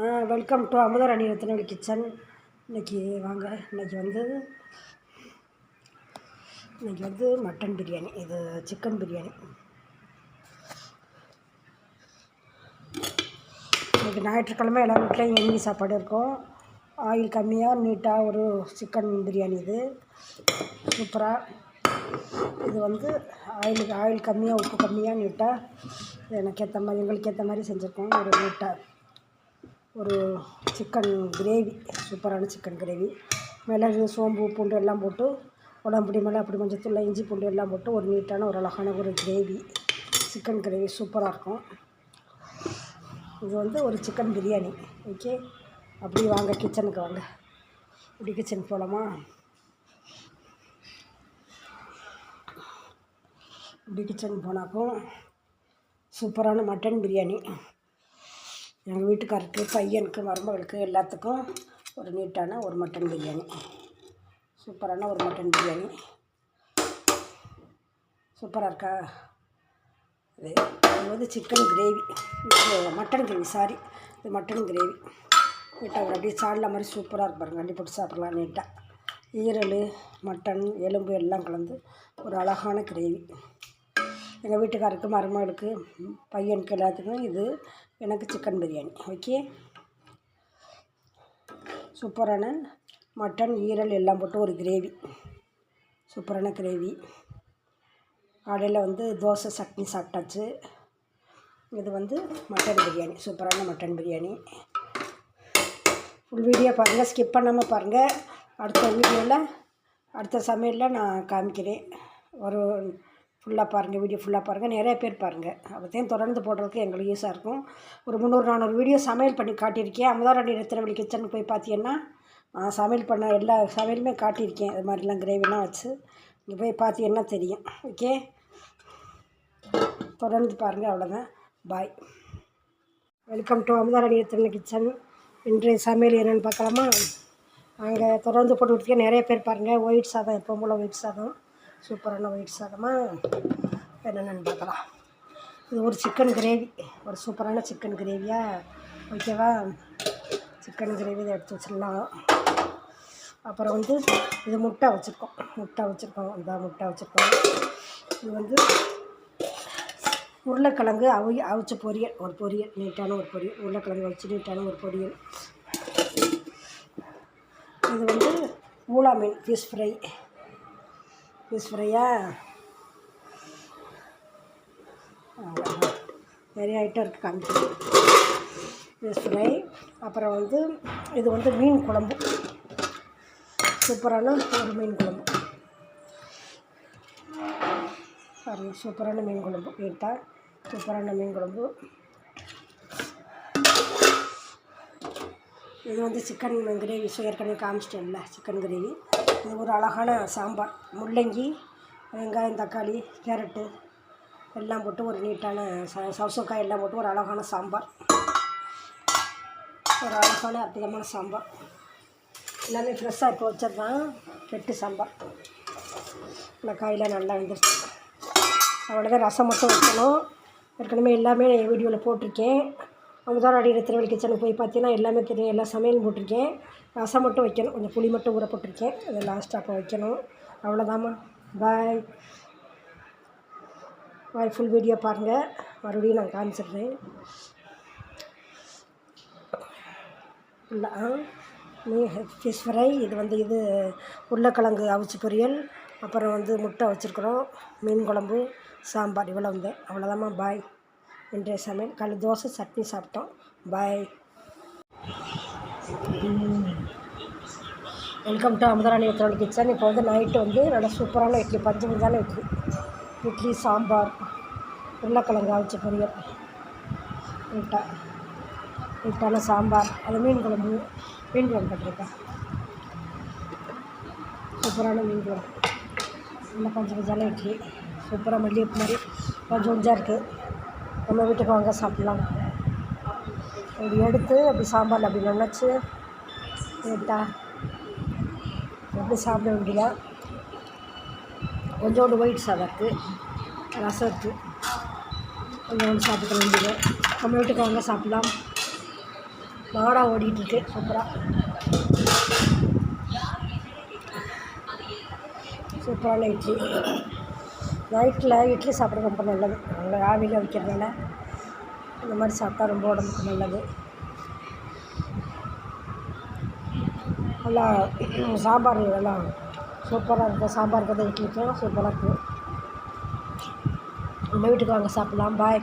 Welcome to Amutharani ரத்னவழி kitchen இன்னைக்கு வாங்க இன்னைக்கு வந்து இன்னைக்கு வந்து மட்டன் பிரியாணி இது சிக்கன் பிரியாணி இன்றைக்கி ஞாயிற்றுக்கிழமை எல்லா வீட்லேயும் எண்ணி சாப்பாடு இருக்கும். ஆயில் கம்மியாக நீட்டாக ஒரு சிக்கன் பிரியாணி இது. சூப்பராக இது வந்து ஆயிலுக்கு ஆயில் கம்மியாக உப்பு கம்மியாக நீட்டாக எனக்கு ஏற்ற மாதிரி எங்களுக்கு ஏற்ற மாதிரி செஞ்சுருக்கோம். ஒரு நீட்டாக ஒரு சிக்கன் கிரேவி சூப்பரான சிக்கன் கிரேவி மிளகு சோம்பு பூண்டு எல்லாம் போட்டு உடம்புடி மிளகு அப்படி மஞ்சத்தூள் இஞ்சி பூண்டு எல்லாம் போட்டு ஒரு நீட்டான ஒரு அழகான ஒரு கிரேவி சிக்கன் கிரேவி சூப்பராக இருக்கும். இது வந்து ஒரு சிக்கன் பிரியாணி ஓகே அப்படி வாங்க கிச்சனுக்கு வாங்க. இப்படி கிச்சன் போகலாமா இப்படி கிச்சன் போனாக்கும் சூப்பரான மட்டன் பிரியாணி எங்கள் வீட்டுக்காரருக்கு பையனுக்கு மருமகளுக்கு எல்லாத்துக்கும் ஒரு நீட்டான ஒரு மட்டன் பிரியாணி. சூப்பரான ஒரு மட்டன் பிரியாணி. சூப்பராக இருக்கா? இது இது வந்து chicken gravy. Mutton gravy sorry. இது மட்டன் கிரேவி. நீட்டாக ஒரு அப்படியே சால்னா மாதிரி சூப்பராக இருக்கு பாருங்க. அள்ளி போட்டு சாப்பிட்லாம் நீட்டாக ஈரல் மட்டன் எலும்பு எல்லாம் கலந்து ஒரு அழகான கிரேவி. எங்கள் வீட்டுக்காருக்கு மருமகளுக்கு பையனுக்கு எல்லாத்துக்கும் இது எனக்கு சிக்கன் பிரியாணி. ஓகே சூப்பரான மட்டன் ஈரல் எல்லாம் போட்டு ஒரு கிரேவி சூப்பரான கிரேவி காலையில் வந்து தோசை சட்னி சாப்பிட்டாச்சு. இது வந்து மட்டன் பிரியாணி. சூப்பரான மட்டன் பிரியாணி. ஃபுல் வீடியோ பாருங்கள் ஸ்கிப் பண்ணாமல் பாருங்கள் அடுத்த வீடியோவில் அடுத்த சமையலில் நான் காமிக்கிறேன். ஒரு ஃபுல்லாக பாருங்கள் வீடியோ ஃபுல்லாக பாருங்கள் நிறைய பேர் பாருங்கள் அப்போத்தையும் தொடர்ந்து போடுறதுக்கு எங்களுக்கு யூஸாக இருக்கும். ஒரு முந்நூறு நானூறு வீடியோ சமையல் பண்ணி காட்டியிருக்கேன். அமுதாராணி ரத்தினவழி கிச்சனுக்கு போய் பார்த்தீங்கன்னா நான் சமையல் பண்ண எல்லா சமையலுமே காட்டியிருக்கேன். அது மாதிரிலாம் கிரேவிலாம் வச்சு. இங்கே போய் பார்த்தீங்கன்னா தெரியும். ஓகே தொடர்ந்து பாருங்கள் அவ்வளோதான் bye welcome to Amutharani Rathina kitchen இன்றைய சமையல் என்னென்னு பார்க்கலாமா? அங்கே தொடர்ந்து போட்டுக்கிட்டே நிறைய பேர் பாருங்கள் ஒயிட் சாதம் எப்போ போல் ஒயிட் சாதம். சூப்பரான ஒயிட் சாதமாக என்னென்னு பார்க்கலாம். இது ஒரு சிக்கன் கிரேவி. ஒரு சூப்பரான சிக்கன் கிரேவியாக ஓகேவா? சிக்கன் கிரேவி இதை எடுத்து வச்சிடலாம். அப்புறம் வந்து இது முட்டை வச்சுருக்கோம். முட்டை வச்சுருக்கோம். இந்த முட்டை வச்சுருக்கோம். இது வந்து உருளைக்கிழங்கு அவி அவிச்ச பொரியல். ஒரு பொரியல். நீட்டான ஒரு பொரியல். உருளைக்கிழங்கு வச்சு நீட்டான ஒரு பொரியல். இது வந்து ஊலா மீன் ஃபிஷ் ஃப்ரை. ஈஸ்வரையா நிறைய ஐட்டம் இருக்குது காமிக்கிறேன். ஃபிஷ் ஃப்ரை அப்புறம் வந்து இது வந்து மீன் குழம்பு. சூப்பரான ஒரு மீன் குழம்பு. சாரி சூப்பரான மீன் குழம்பு. நீட்டாக சூப்பரான மீன் குழம்பு. இது வந்து சிக்கன் கிரேவி ஏற்கனவே காமிச்சிட்டேன்ல சிக்கன் கிரேவி இது ஒரு அழகான சாம்பார். முள்ளங்கி வெங்காயம் தக்காளி கேரட்டு எல்லாம் போட்டு ஒரு நீட்டான ச சவசக்காய் எல்லாம் போட்டு ஒரு அழகான சாம்பார். ஒரு அழகான அற்புதமான சாம்பார். எல்லாமே ஃப்ரெஷ்ஷாக இப்போ வச்சதுதான் கெட்டு சாம்பார். இந்த காயெலாம் நல்லா வந்துருச்சு. அவ்வளோதான் ரசம் மட்டும் வைக்கணும். ஏற்கனவே எல்லாமே வீடியோவில் போட்டிருக்கேன். அமுதாராடி திருவள்ளி கிச்சனுக்கு போய் பார்த்தீங்கன்னா எல்லாமே தெரியும் எல்லா சமையலும் போட்டிருக்கேன். ரசம் மட்டும் வைக்கணும். கொஞ்சம் புளி மட்டும் ஊற போட்டிருக்கேன். அதை லாஸ்ட்டாக அப்போ வைக்கணும். அவ்வளோதாம்மா பாய் பாய் ஃபுல் வீடியோ பாருங்கள் மறுபடியும் நான் காமிச்சிடுறேன். இல்லை ஆ ஃபிஷ் ஃப்ரை இது வந்து இது உருளைக்கிழங்கு அவிச்சு பொரியல் அப்புறம் வந்து முட்டை வச்சுருக்குறோம் மீன் குழம்பு சாம்பார் இவ்வளோ வந்து அவ்வளோதாம்மா பாய் இன்றைய சமையல் காலை தோசை சட்னி சாப்பிட்டோம். பாய் வெல்கம் டு அமுதராணி உத்தரவு கிச்சன் இப்போ வந்து நைட்டு வந்து நல்லா சூப்பரான இட்லி பஞ்சமிதான இட்லி இட்லி சாம்பார் உருளைக்கிழங்கு அவிச்ச பொரியல் நீட்டாக நீட்டான சாம்பார் அது மீன் குழம்பு மீன் குழம்பு கட்டிருக்கேன். சூப்பரான மீன் குழம்பு. நல்லா பஞ்சமிதான இட்லி. சூப்பராக மல்லிகை மாதிரி. கொஞ்சம் கொஞ்சம் இருக்குது நம்ம வீட்டுக்கு வாங்க சாப்பிட்லாம். அப்படி எடுத்து அப்படி சாம்பாரில் அப்படி நினச்சி கேட்டா அப்படி சாப்பிட வேண்டியதான் கொஞ்சோண்டு ஒயிட் சாதம் இருக்குது ரசம் இருக்குது கொஞ்சோண்டு சாப்பிட வேண்டியது. நம்ம வீட்டுக்கு வாங்க சாப்பிட்லாம். மாடாக ஓடிட்டுருக்கு சூப்பராக சூப்பரான இட்லி. நைட்டில் இட்லி சாப்பிட்றது ரொம்ப நல்லது. நல்லா ஆவியில் வைக்கிறதுனால இந்த மாதிரி சாப்பிட்டா ரொம்ப உடம்புக்கு நல்லது. நல்லா சாம்பார் நல்லா சூப்பராக இருக்கும். சாம்பார் கதை இட்லிக்கும் சூப்பராக இருக்கும். நம்ம வீட்டுக்கு வாங்க சாப்பிட்லாம். பாய்